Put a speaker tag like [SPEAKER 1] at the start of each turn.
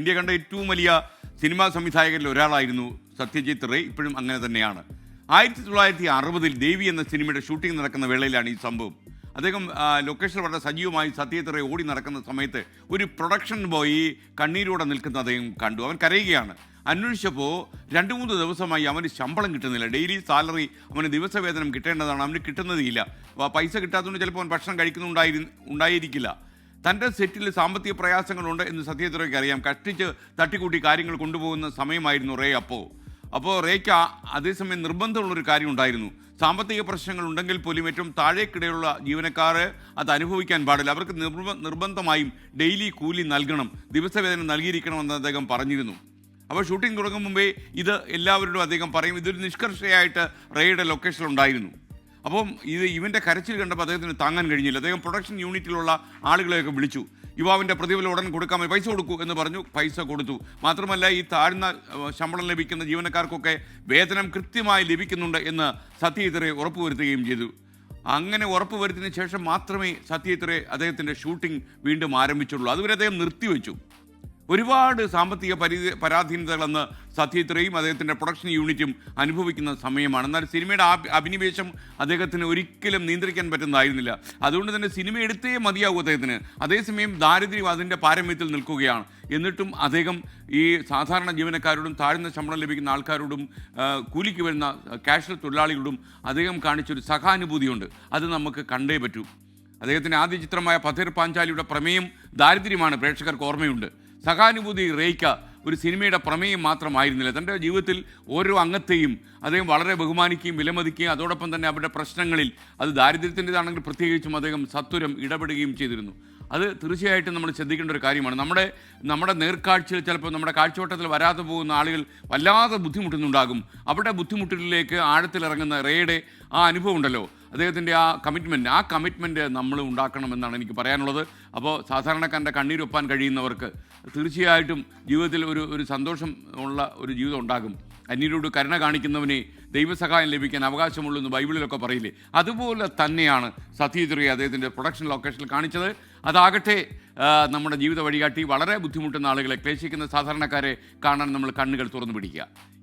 [SPEAKER 1] India കണ്ട ഏറ്റവും വലിയ സിനിമാ സംവിധായകരിൽ ഒരാളായിരുന്നു സത്യജിത്ത് റേ ഇപ്പോഴും അങ്ങനെ തന്നെയാണ് ആയിരത്തി തൊള്ളായിരത്തി അറുപതിൽ ദേവി എന്ന സിനിമയുടെ ഷൂട്ടിംഗ് നടക്കുന്ന വേളയിലാണ് ഈ സംഭവം അദ്ദേഹം ലൊക്കേഷനിൽ വളരെ സജീവമായി സത്യജിത്ത് റേ ഓടി നടക്കുന്ന സമയത്ത് ഒരു പ്രൊഡക്ഷൻ ബോയ് കണ്ണീരോടെ നിൽക്കുന്ന അദ്ദേഹം കണ്ടു അവൻ കരയുകയാണ് അന്വേഷിച്ചപ്പോൾ രണ്ട് മൂന്ന് ദിവസമായി അവന് ശമ്പളം കിട്ടുന്നില്ല ഡെയിലി സാലറി അവന് ദിവസവേതനം കിട്ടേണ്ടതാണ് അവന് കിട്ടുന്നതില്ല പൈസ കിട്ടാത്തതുകൊണ്ട് ചിലപ്പോൾ അവൻ ഭക്ഷണം കഴിക്കുന്നുണ്ടായിരുന്നു ഉണ്ടായിരിക്കില്ല തൻ്റെ സെറ്റിൽ സാമ്പത്തിക പ്രയാസങ്ങളുണ്ട് എന്ന് സത്യത്രയ്ക്ക് അറിയാം കഷ്ടിച്ച് തട്ടിക്കൂട്ടി കാര്യങ്ങൾ കൊണ്ടുപോകുന്ന സമയമായിരുന്നു റേ അപ്പോൾ അപ്പോൾ റേക്ക് അതേസമയം നിർബന്ധമുള്ളൊരു കാര്യം ഉണ്ടായിരുന്നു സാമ്പത്തിക പ്രശ്നങ്ങൾ ഉണ്ടെങ്കിൽ പോലും ഏറ്റവും താഴേക്കിടയിലുള്ള ജീവനക്കാർ അത് അനുഭവിക്കാൻ പാടില്ല അവർക്ക് നിർബന്ധമായും ഡെയിലി കൂലി നൽകണം ദിവസവേതനം നൽകിയിരിക്കണമെന്ന് അദ്ദേഹം പറഞ്ഞിരുന്നു അപ്പോൾ ഷൂട്ടിംഗ് തുടങ്ങും മുമ്പേ ഇത് എല്ലാവരോടും അദ്ദേഹം പറയും ഇതൊരു നിഷ്കർഷയായിട്ട് റേയുടെ ലൊക്കേഷനിലുണ്ടായിരുന്നു അപ്പം ഇത് ഇവൻ്റെ കരച്ചിൽ കണ്ടപ്പോൾ അദ്ദേഹത്തിന് താങ്ങാൻ കഴിഞ്ഞില്ല അദ്ദേഹം പ്രൊഡക്ഷൻ യൂണിറ്റിലുള്ള ആളുകളെയൊക്കെ വിളിച്ചു യുവാവിൻ്റെ പ്രതിഫലം ഉടൻ കൊടുക്കാൻ പൈസ കൊടുക്കൂ എന്ന് പറഞ്ഞു പൈസ കൊടുത്തു മാത്രമല്ല ഈ താഴ്ന്ന ശമ്പളം ലഭിക്കുന്ന ജീവനക്കാർക്കൊക്കെ വേതനം കൃത്യമായി ലഭിക്കുന്നുണ്ട് എന്ന് സത്യജിത്തറെ ഉറപ്പുവരുത്തുകയും ചെയ്തു അങ്ങനെ ഉറപ്പുവരുത്തിയതിനു ശേഷം മാത്രമേ സത്യജിത്തറെ അദ്ദേഹത്തിൻ്റെ ഷൂട്ടിംഗ് വീണ്ടും ആരംഭിച്ചുള്ളൂ അതുവരെ അദ്ദേഹം നിർത്തിവെച്ചു ഒരുപാട് സാമ്പത്തിക പരി പരാധീനതകളെന്ന് സത്യത്രയും അദ്ദേഹത്തിൻ്റെ പ്രൊഡക്ഷൻ യൂണിറ്റും അനുഭവിക്കുന്ന സമയമാണ് എന്നാൽ സിനിമയുടെ അഭിനിവേശം അദ്ദേഹത്തിന് ഒരിക്കലും നിയന്ത്രിക്കാൻ പറ്റുന്നതായിരുന്നില്ല അതുകൊണ്ട് തന്നെ സിനിമ എടുത്തേ മതിയാവൂ അദ്ദേഹത്തിന് അതേസമയം ദാരിദ്ര്യം അതിൻ്റെ പാരമ്യത്തിൽ നിൽക്കുകയാണ് എന്നിട്ടും അദ്ദേഹം ഈ സാധാരണ ജീവനക്കാരോടും താഴ്ന്ന ശമ്പളം ലഭിക്കുന്ന ആൾക്കാരോടും കൂലിക്ക് വരുന്ന ക്യാഷ് തൊഴിലാളികളോടും അദ്ദേഹം കാണിച്ചൊരു സഹാനുഭൂതിയുണ്ട് അത് നമുക്ക് കണ്ടേ പറ്റൂ അദ്ദേഹത്തിൻ്റെ ആദ്യ ചിത്രമായ പഥേർ പാഞ്ചാലിയുടെ പ്രമേയം ദാരിദ്ര്യമാണ് പ്രേക്ഷകർക്ക് ഓർമ്മയുണ്ട് സഹാനുഭൂതി റേയ്ക്ക ഒരു സിനിമയുടെ പ്രമേയം മാത്രമായിരുന്നില്ല തൻ്റെ ജീവിതത്തിൽ ഓരോ അംഗത്തെയും അദ്ദേഹം വളരെ ബഹുമാനിക്കുകയും വിലമതിക്കുകയും അതോടൊപ്പം തന്നെ അവരുടെ പ്രശ്നങ്ങളിൽ അത് ദാരിദ്ര്യത്തിൻ്റെതാണെങ്കിൽ പ്രത്യേകിച്ചും അദ്ദേഹം സത്വരം ഇടപെടുകയും ചെയ്തിരുന്നു അത് തീർച്ചയായിട്ടും നമ്മൾ ചിന്തിക്കേണ്ട ഒരു കാര്യമാണ് നമ്മുടെ നമ്മുടെ നേർക്കാഴ്ചയിൽ ചിലപ്പോൾ നമ്മുടെ കാഴ്ചവട്ടത്തിൽ വരാതെ പോകുന്ന ആളുകൾ വല്ലാതെ ബുദ്ധിമുട്ടുന്നുണ്ടാകും അവരുടെ ബുദ്ധിമുട്ടിലേക്ക് ആഴത്തിലിറങ്ങുന്ന റേയുടെ ആ അനുഭവം ഉണ്ടല്ലോ അദ്ദേഹത്തിൻ്റെ ആ കമ്മിറ്റ്മെൻ്റ് ആ കമ്മിറ്റ്മെൻറ്റ് നമ്മൾ ഉണ്ടാക്കണമെന്നാണ് എനിക്ക് പറയാനുള്ളത് അപ്പോൾ സാധാരണക്കാരൻ്റെ കണ്ണീരൊപ്പാൻ കഴിയുന്നവർക്ക് തീർച്ചയായിട്ടും ജീവിതത്തിൽ ഒരു ഒരു സന്തോഷം ഉള്ള ഒരു ജീവിതം ഉണ്ടാകും അന്യരോട് കരുണ കാണിക്കുന്നവനെ ദൈവസഹായം ലഭിക്കാൻ അവകാശമുള്ളൂ എന്ന് ബൈബിളിലൊക്കെ പറയില്ലേ അതുപോലെ തന്നെയാണ് സത്യജിത് അദ്ദേഹത്തിൻ്റെ പ്രൊഡക്ഷൻ ലൊക്കേഷനിൽ കാണിച്ചത് അതാകട്ടെ നമ്മുടെ ജീവിത വഴികാട്ടി വളരെ ബുദ്ധിമുട്ടുന്ന ആളുകളെ ക്ലേശിക്കുന്ന സാധാരണക്കാരെ കാണാൻ നമ്മൾ കണ്ണുകൾ തുറന്നു പിടിക്കുക